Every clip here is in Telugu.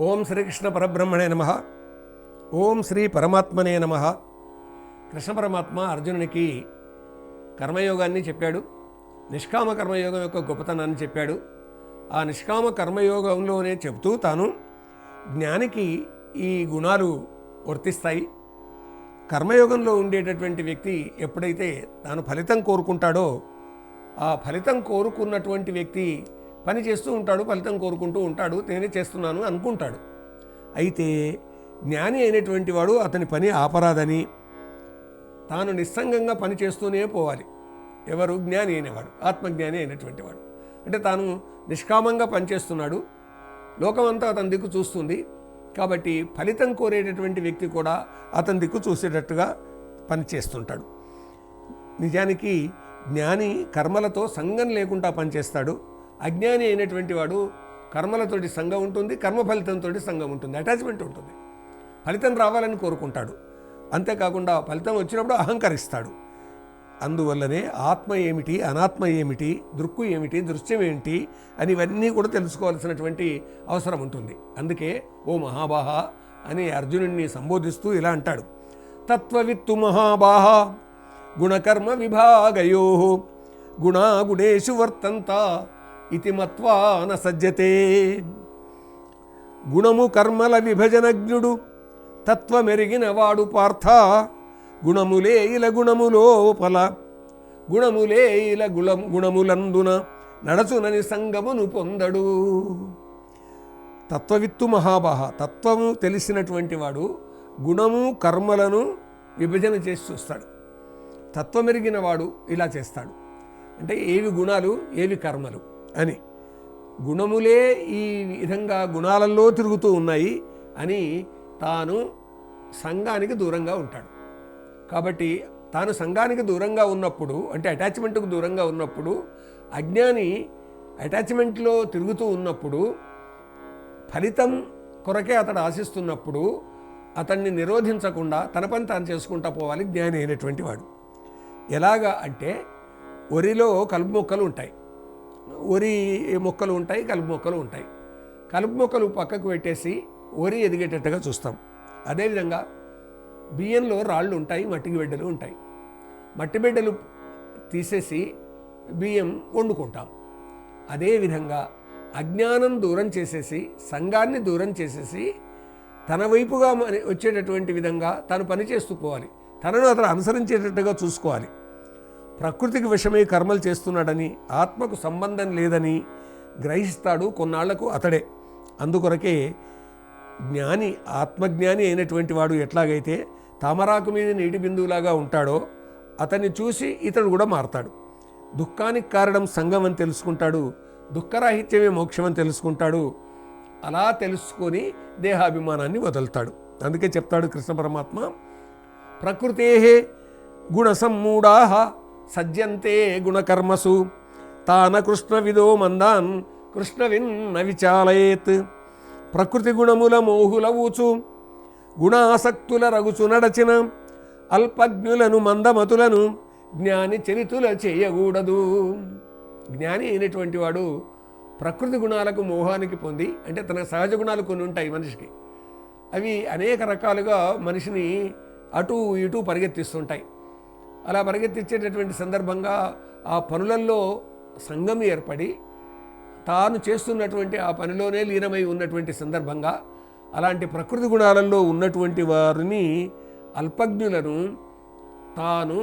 ఓం శ్రీకృష్ణ పరబ్రహ్మణే నమ. ఓం శ్రీ పరమాత్మనే నమ. కృష్ణ పరమాత్మ అర్జునునికి కర్మయోగాన్ని చెప్పాడు. నిష్కామ కర్మయోగం యొక్క గొప్పతనాన్ని చెప్పాడు. ఆ నిష్కామ కర్మయోగంలోనే చెబుతూ తాను జ్ఞానికి ఈ గుణాలు వర్తిస్తాయి. కర్మయోగంలో ఉండేటటువంటి వ్యక్తి ఎప్పుడైతే తాను ఫలితం కోరుకుంటాడో ఆ ఫలితం కోరుకున్నటువంటి వ్యక్తి పని చేస్తూ ఉంటాడు ఫలితం కోరుకుంటూ ఉంటాడు నేనే చేస్తున్నాను అనుకుంటాడు. అయితే జ్ఞాని అయినటువంటి వాడు అతని పని ఆపరాదని తాను నిస్సంగంగా పని చేస్తూనే పోవాలి. ఎవరు? జ్ఞాని అయినవాడు ఆత్మజ్ఞాని అయినటువంటి వాడు. అంటే తాను నిష్కామంగా పనిచేస్తున్నాడు లోకమంతా అతని దిక్కు చూస్తుంది కాబట్టి ఫలితం కోరేటటువంటి వ్యక్తి కూడా అతని దిక్కు చూసేటట్టుగా పనిచేస్తుంటాడు నిజానికి జ్ఞాని కర్మలతో సంగం లేకుండా పనిచేస్తాడు అజ్ఞాని అయినటువంటి వాడు కర్మలతోటి సంఘం ఉంటుంది కర్మ ఫలితంతో సంఘం ఉంటుంది అటాచ్మెంట్ ఉంటుంది. ఫలితం రావాలని కోరుకుంటాడు. అంతేకాకుండా ఫలితం వచ్చినప్పుడు అహంకరిస్తాడు. అందువల్లనే ఆత్మ ఏమిటి అనాత్మ ఏమిటి దృక్కు ఏమిటి దృశ్యం ఏమిటి అని ఇవన్నీ కూడా తెలుసుకోవాల్సినటువంటి అవసరం ఉంటుంది. అందుకే ఓ మహాబాహ అని అర్జునుడిని సంబోధిస్తూ ఇలా అంటాడు. తత్వవిత్తు మహాబాహ గుణకర్మ విభాగయో గుణాగుణేషు వర్తంత ఇతి మత్వా సజ్జతే గుణము కర్మల విభజనజ్ఞుడు తత్వమెరిగిన వాడు పార్థ గుణములే ఇల గుణములోపల గుణములే ఇల గుణం గుణములందున నడచునని సంగమును పొందడు తత్వవిత్తు మహాబాహ తత్వము తెలిసినటువంటి వాడు గుణము కర్మలను విభజన చేసి చూస్తాడు. తత్వమెరిగిన వాడు ఇలా చేస్తాడు. అంటే ఏవి గుణాలు ఏవి కర్మలు? అని. గుణములే ఈ విధంగా గుణాలలో తిరుగుతూ ఉన్నాయి అని తాను సంఘానికి దూరంగా ఉంటాడు. కాబట్టి తాను సంఘానికి దూరంగా ఉన్నప్పుడు అంటే అటాచ్మెంట్కు దూరంగా ఉన్నప్పుడు అజ్ఞాని అటాచ్మెంట్లో తిరుగుతూ ఉన్నప్పుడు ఫలితం కొరకే అతడు ఆశిస్తున్నప్పుడు అతన్ని నిరోధించకుండా తన పని తాను చేసుకుంటా పోవాలి జ్ఞాని అయినటువంటి వాడు. ఎలాగా అంటే వరిలో కలుపు మొక్కలు ఉంటాయి. వరి మొక్కలు ఉంటాయి కలుపు మొక్కలు ఉంటాయి. కలుపు మొక్కలు పక్కకు పెట్టేసి వరి ఎదిగేటట్టుగా చూస్తాం. అదేవిధంగా బియ్యంలో రాళ్ళు ఉంటాయి మట్టి బిడ్డలు ఉంటాయి. మట్టి బిడ్డలు తీసేసి బియ్యం వండుకుంటాం. అదేవిధంగా అజ్ఞానం దూరం చేసేసి సంఘాన్ని దూరం చేసేసి తన వైపుగా మరి వచ్చేటటువంటి విధంగా తను పనిచేస్తూ పోవాలి. తనను అతను అనుసరించేటట్టుగా చూసుకోవాలి. ప్రకృతికి విషమై కర్మలు చేస్తున్నాడని ఆత్మకు సంబంధం లేదని గ్రహిస్తాడు కొన్నాళ్ళకు అతడే. అందుకొరకే జ్ఞాని ఆత్మజ్ఞాని అయినటువంటి వాడు ఎట్లాగైతే తామరాకు మీద నీటి బిందువులాగా ఉంటాడో అతన్ని చూసి ఇతడు కూడా మారతాడు. దుఃఖానికి కారణం సంఘం అని తెలుసుకుంటాడు దుఃఖరాహిత్యమే మోక్షం అని తెలుసుకుంటాడు. అలా తెలుసుకొని దేహాభిమానాన్ని వదులుతాడు. అందుకే చెప్తాడు కృష్ణ పరమాత్మ ప్రకృతే గుణసమ్మూఢా సజ్జంతే గుణకర్మసు. తాన కృష్ణ విదో మందాన్ కృష్ణవిన్న విచాలయేత్. ప్రకృతి గుణముల మోహుల ఊచు. గుణాసక్తుల రగుచు నడచిన. అల్పజ్ఞులను మందమతులను జ్ఞాని చరితుల చేయకూడదు జ్ఞాని అయినటువంటి వాడు ప్రకృతి గుణాలకు మోహానికి పొంది అంటే తన సహజ గుణాలు కొన్ని ఉంటాయి మనిషికి. అవి అనేక రకాలుగా మనిషిని అటు ఇటు పరిగెత్తిస్తుంటాయి. అలా పరిగెత్తించేటటువంటి సందర్భంగా ఆ పనులలో సంఘం ఏర్పడి తాను చేస్తున్నటువంటి ఆ పనిలోనే లీనమై ఉన్నటువంటి సందర్భంగా అలాంటి ప్రకృతి గుణాలలో ఉన్నటువంటి వారిని అల్పజ్ఞులను తాను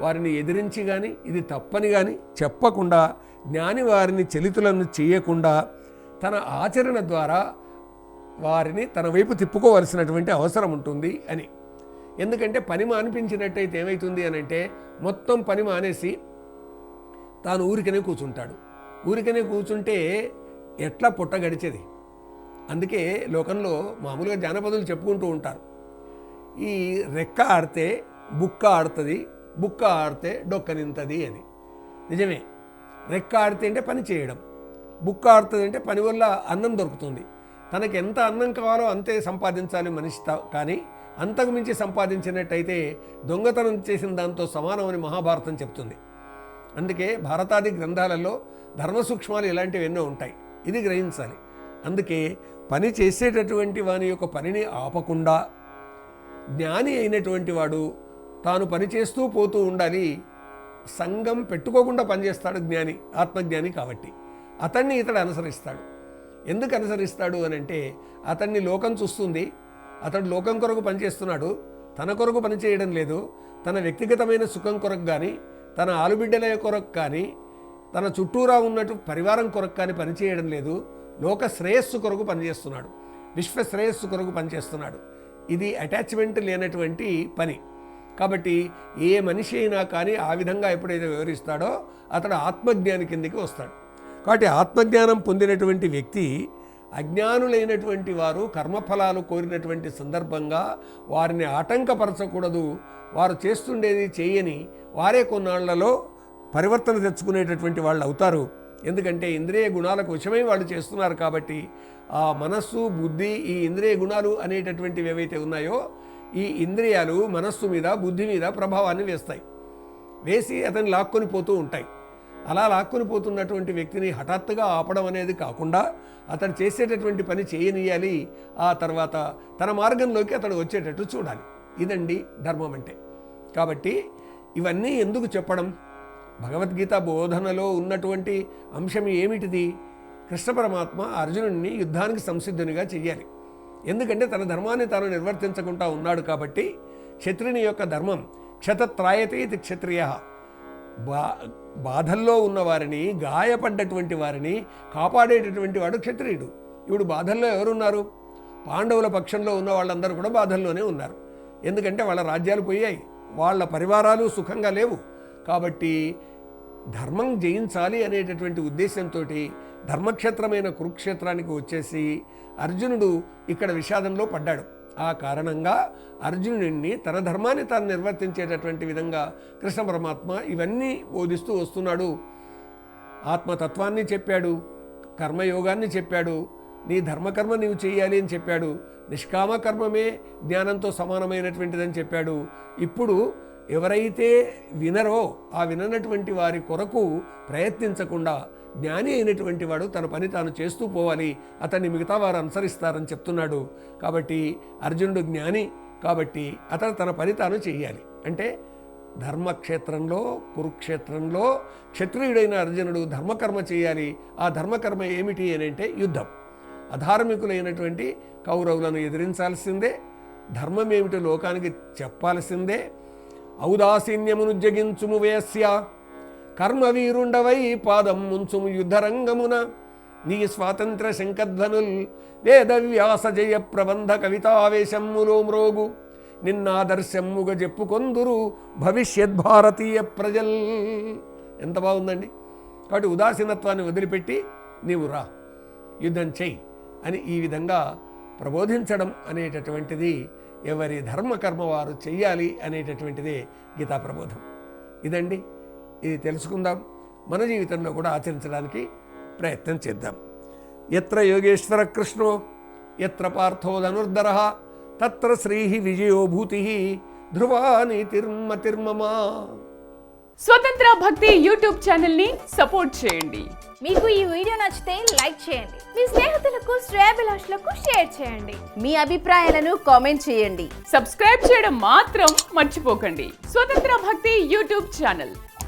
వారిని ఎదిరించి కానీ ఇది తప్పని కానీ చెప్పకుండా జ్ఞాని వారిని చలితులను చేయకుండా తన ఆచరణ ద్వారా వారిని తన వైపు తిప్పుకోవలసినటువంటి అవసరం ఉంటుంది అని. ఎందుకంటే పని మానిపించినట్టయితే ఏమవుతుంది అని అంటే మొత్తం పని మానేసి తాను ఊరికనే కూర్చుంటాడు. ఊరికనే కూర్చుంటే ఎట్లా పుట్ట గడిచేది? అందుకే లోకంలో మామూలుగా జానపదులు చెప్పుకుంటూ ఉంటారు. ఈ రెక్క ఆడితే బుక్క ఆడుతుంది బుక్క ఆడితే డొక్క నింతది అని. నిజమే. రెక్క ఆడితే అంటే పని చేయడం. బుక్క ఆడుతుంది అంటే పని వల్ల అన్నం దొరుకుతుంది. తనకి ఎంత అన్నం కావాలో అంతే సంపాదించాలి మనిషి కానీ అంతకు మించి సంపాదించినట్టయితే దొంగతనం చేసిన దాంతో సమానమని మహాభారతం చెప్తుంది. అందుకే భారతాది గ్రంథాలలో ధర్మ సూక్ష్మాలు ఇలాంటివి ఎన్నో ఉంటాయి. ఇది గ్రహించాలి. అందుకే పని చేసేటటువంటి వాని యొక్క పనిని ఆపకుండా జ్ఞాని అయినటువంటి వాడు తాను పని చేస్తూ పోతూ ఉండాలి. సంఘం పెట్టుకోకుండా పనిచేస్తాడు జ్ఞాని ఆత్మజ్ఞాని కాబట్టి. అతన్ని ఇతడు అనుసరిస్తాడు. ఎందుకు అనుసరిస్తాడు అని అంటే అతన్ని లోకం చూస్తుంది. అతడు లోకం కొరకు పనిచేస్తున్నాడు తన కొరకు పనిచేయడం లేదు. తన వ్యక్తిగతమైన సుఖం కొరకు కానీ తన ఆలుబిడ్డల కొరకు కానీ తన చుట్టూరా ఉన్నట్టు పరివారం కొరకు కానీ పనిచేయడం లేదు. లోక శ్రేయస్సు కొరకు పనిచేస్తున్నాడు విశ్వ శ్రేయస్సు కొరకు పనిచేస్తున్నాడు ఇది అటాచ్మెంట్ లేనటువంటి పని. కాబట్టి ఏ మనిషి అయినా కానీ ఆ విధంగా ఎప్పుడైతే వివరిస్తాడో అతడు ఆత్మజ్ఞాని కిందికి వస్తాడు. కాబట్టి ఆత్మజ్ఞానం పొందినటువంటి వ్యక్తి అజ్ఞానులైనటువంటి వారు కర్మఫలాలు కోరినటువంటి సందర్భంగా వారిని ఆటంకపరచకూడదు. వారు చేస్తుండేది చేయని వారే కొన్నాళ్ళలో పరివర్తన తెచ్చుకునేటటువంటి వాళ్ళు అవుతారు. ఎందుకంటే ఇంద్రియ గుణాలకు విషమై వాళ్ళు చేస్తున్నారు కాబట్టి ఆ మనస్సు బుద్ధి ఈ ఇంద్రియ గుణాలు అనేటటువంటివి ఏవైతే ఉన్నాయో ఈ ఇంద్రియాలు మనస్సు మీద బుద్ధి మీద ప్రభావాన్ని వేస్తాయి. వేసి అతన్ని లాక్కొని పోతూ ఉంటాయి. అలా లాక్కొని పోతున్నటువంటి వ్యక్తిని హఠాత్తుగా ఆపడం అనేది కాకుండా అతడు చేసేటటువంటి పని చేయనియాలి. ఆ తర్వాత తన మార్గంలోకి అతడు వచ్చేటట్టు చూడాలి. ఇదండి ధర్మం అంటే. కాబట్టి ఇవన్నీ ఎందుకు చెప్పడం? భగవద్గీత బోధనలో ఉన్నటువంటి అంశం ఏమిటిది? కృష్ణ పరమాత్మ అర్జునుడిని యుద్ధానికి సంసిద్ధునిగా చెయ్యాలి. ఎందుకంటే తన ధర్మాన్ని తాను నిర్వర్తించకుండా ఉన్నాడు కాబట్టి క్షత్రిని యొక్క ధర్మం క్షతత్రాయతే ఇది క్షత్రియ. బా బాధల్లో ఉన్నవారిని గాయపడ్డటువంటి వారిని కాపాడేటటువంటి వాడు క్షత్రియుడు. ఇప్పుడు బాధల్లో ఎవరున్నారు? పాండవుల పక్షంలో ఉన్న వాళ్ళందరూ కూడా బాధల్లోనే ఉన్నారు. ఎందుకంటే వాళ్ళ రాజ్యాలు పోయాయి. వాళ్ళ పరివారాలు సుఖంగా లేవు. కాబట్టి ధర్మం జయించాలి అనేటటువంటి ఉద్దేశంతో ధర్మక్షేత్రమైన కురుక్షేత్రానికి వచ్చేసి అర్జునుడు ఇక్కడ విషాదంలో పడ్డాడు. ఆ కారణంగా అర్జునుడిని తన ధర్మాన్ని తాను నిర్వర్తించేటటువంటి విధంగా కృష్ణ పరమాత్మ ఇవన్నీ బోధిస్తూ వస్తున్నాడు. ఆత్మతత్వాన్ని చెప్పాడు కర్మయోగాన్ని చెప్పాడు నీ ధర్మకర్మ నీవు చేయాలి అని చెప్పాడు నిష్కామ కర్మమే జ్ఞానంతో సమానమైనటువంటిదని చెప్పాడు. ఇప్పుడు ఎవరైతే వినరో ఆ విననటువంటి వారి కొరకు ప్రయత్నించకుండా జ్ఞాని అయినటువంటి వాడు తన పని తాను చేస్తూ పోవాలి అతన్ని మిగతా వారు అనుసరిస్తారని చెప్తున్నాడు. కాబట్టి అర్జునుడు జ్ఞాని కాబట్టి అతను తన పని తాను చేయాలి. అంటే ధర్మక్షేత్రంలో కురుక్షేత్రంలో క్షత్రియుడైన అర్జునుడు ధర్మకర్మ చేయాలి. ఆ ధర్మకర్మ ఏమిటి అని అంటే యుద్ధం. అధార్మికులైనటువంటి కౌరవులను ఎదిరించాల్సిందే ధర్మం ఏమిటో లోకానికి చెప్పాల్సిందే. ఔదాసీన్యమును జగించుము వేస్య కర్మవీరుండవై పాదం ముంచుము యుద్ధరంగమున. నీ స్వాతంత్ర శంఖధ్వనుల్ వేదవ్యాస జయ ప్రబంధ కవితావేశమ్ములో మ్రోగు. నిన్నాదర్శమ్ముగా చెప్పుకొందురు భవిష్యత్ భారతీయ ప్రజల్. ఎంత బాగుందండి. కాబట్టి ఉదాసీనత్వాన్ని వదిలిపెట్టి నీవు రా. యుద్ధం చెయ్యి అని ఈ విధంగా ప్రబోధించడం అనేటటువంటిది ఎవరి ధర్మకర్మ వారు చెయ్యాలి అనేటటువంటిదే గీతా ప్రబోధం. ఇదండి. ఇది తెలుసుకుందాం. మన జీవితంలో కూడా ఆచరించడానికి ప్రయత్నం చేద్దాం. ఎత్ర యోగేశ్వర కృష్ణో ఎత్ర పార్థో ధనుర్ధర తత్ర శ్రీ విజయోభూతి ధ్రువా నీతిర్మతిర్మమా స్వతంత్ర భక్తి యూట్యూబ్ ఛానల్ని సపోర్ట్ చేయండి. మీకు ఈ వీడియో నచ్చితే లైక్ చేయండి. మీ స్నేహితులకు శ్రేయాభిలాషులకు షేర్ చేయండి. మీ అభిప్రాయాలను కామెంట్ చేయండి. సబ్స్క్రైబ్ చేయడం మాత్రం మర్చిపోకండి. Swatantra Bhakti YouTube channel.